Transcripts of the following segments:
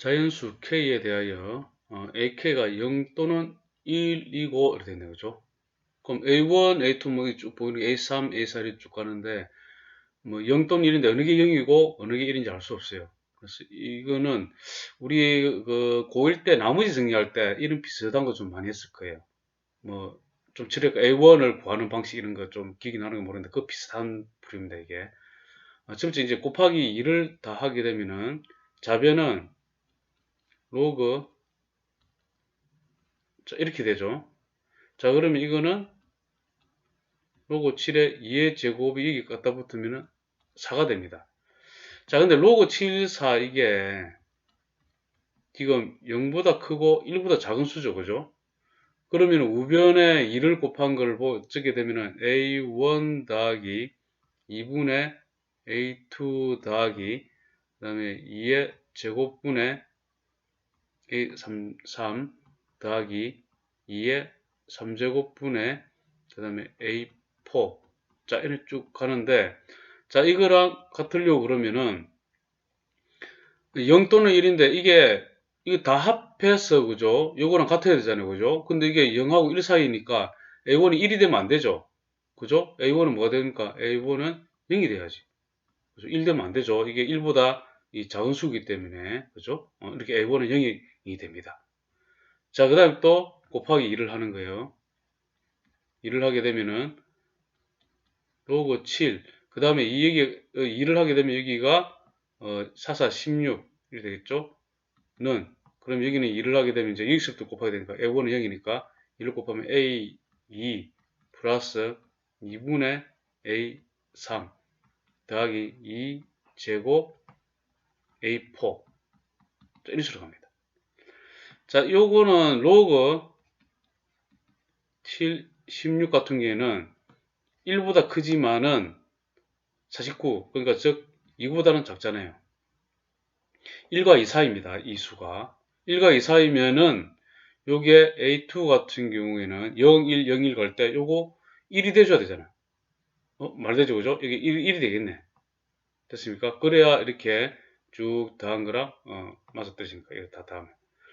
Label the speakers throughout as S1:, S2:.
S1: 자연수 k에 대하여 어, ak가 0 또는 1이고 이렇게 되네요. 그죠? 그럼 a1, a2 뭐쭉 보이는 a3, a4 이 쭉 가는데 뭐 0 또는 1인데 어느 게 0이고 어느 게 1인지 알 수 없어요. 그래서 이거는 우리 그 고1 때 나머지 정리할 때 이런 비슷한 거 좀 많이 했을 거예요. 뭐좀 칠해 A1을 구하는 방식 이런 거 좀 기억이 나는 거 모르는데 그 비슷한 풀입니다 이게. 어, 첫째 이제 곱하기 2를 다 하게 되면은 자변은 로그 자 이렇게 되죠. 자 그러면 이거는 로그 7에 2의 제곱이 여기 갖다 붙으면은 4가 됩니다. 자 근데 로그 7, 4 이게 지금 0보다 크고 1보다 작은 수죠. 그죠? 그러면 우변에 2를 곱한 걸 쓰게 되면은 a1 더하기 2분의 a2 더하기 그 다음에 2의 제곱분의 a3 3 더하기 2의 3제곱분의 그 다음에 a4 자 이렇게 쭉 가는데 자 이거랑 같으려고 그러면은 0 또는 1인데 이게 이거 다 합해서 그죠? 요거랑 같아야 되잖아요. 그죠? 근데 이게 0하고 1 사이니까 A1이 1이 되면 안 되죠. 그죠? A1은 뭐가 됩니까? A1은 0이 돼야지. 그죠? 1 되면 안 되죠. 이게 1보다 이 작은 수이기 때문에 그죠? 어, 이렇게 A1은 0이 됩니다. 자, 그 다음에 또 곱하기 2를 하는 거예요. 2를 하게 되면은 로그 7. 그 다음에 이 여기 2를 어, 하게 되면 여기가 어, 44 16 이렇게 되겠죠? 는 그럼 여기는 2를 하게 되면 이제 여기서부터 곱하게 되니까 A1은 0이니까 1을 곱하면 A2 플러스 2분의 A3 더하기 2 제곱 A4 자, 이런 식으로 갑니다. 자, 요거는 로그 7, 16 같은 경우에는 1보다 크지만은 49 그러니까 즉 2보다는 작잖아요. 1과 2 사이입니다. 이 수가. 1과 2 사이면은 요게 A2 같은 경우에는 0, 1, 0, 1 갈 때 요거 1이 돼줘야 되잖아요. 어? 말되죠, 그죠? 이게 1, 1이 되겠네. 됐습니까? 그래야 이렇게 쭉 더한 거랑 어, 맞아 떨어지니까 이거 다 더하면.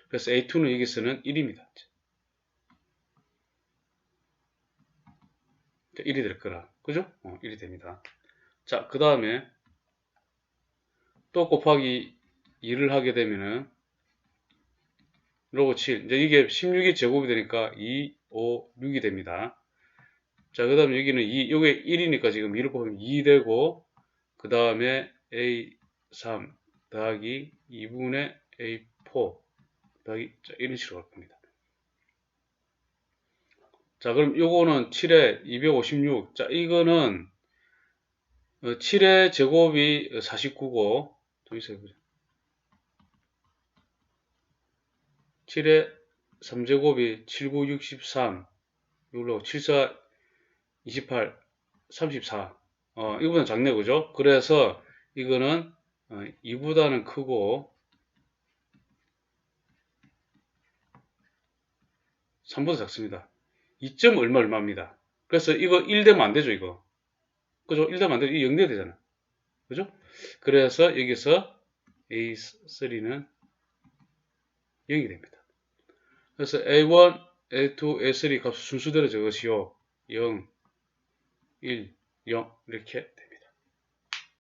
S1: 그래서 A2는 여기서는 1입니다. 1이 될 거라. 그죠? 어, 1이 됩니다. 자, 그 다음에 또 곱하기 2를 하게 되면은 로고 7 이제 이게 16이 제곱이 되니까 2, 5, 6이 됩니다. 자, 그 다음에 여기는 2, 요게 1이니까 지금 2를 곱하면 2 되고, 그 다음에 A3 더하기 2분의 A4 더하기, 자, 이런 식으로 갈 겁니다. 자, 그럼 요거는 7에 256. 자, 이거는 7의 어, 제곱이 49고, 또 있어요. 7의 3제곱이 7, 9, 63 이걸로 7, 4, 28, 34 어, 이거보다 작네 그죠? 그래서 이거는 어, 이보다는 크고 3보다 작습니다. 2점 얼마 얼마입니다. 그래서 이거 1 되면 안 되죠 이거 그죠? 1 되면 안 되죠. 이 0돼 되잖아. 그죠? 그래서 여기서 A3는 0이 됩니다. 그래서 A1, A2, A3 값 순수대로 적으시오. 0, 1, 0 이렇게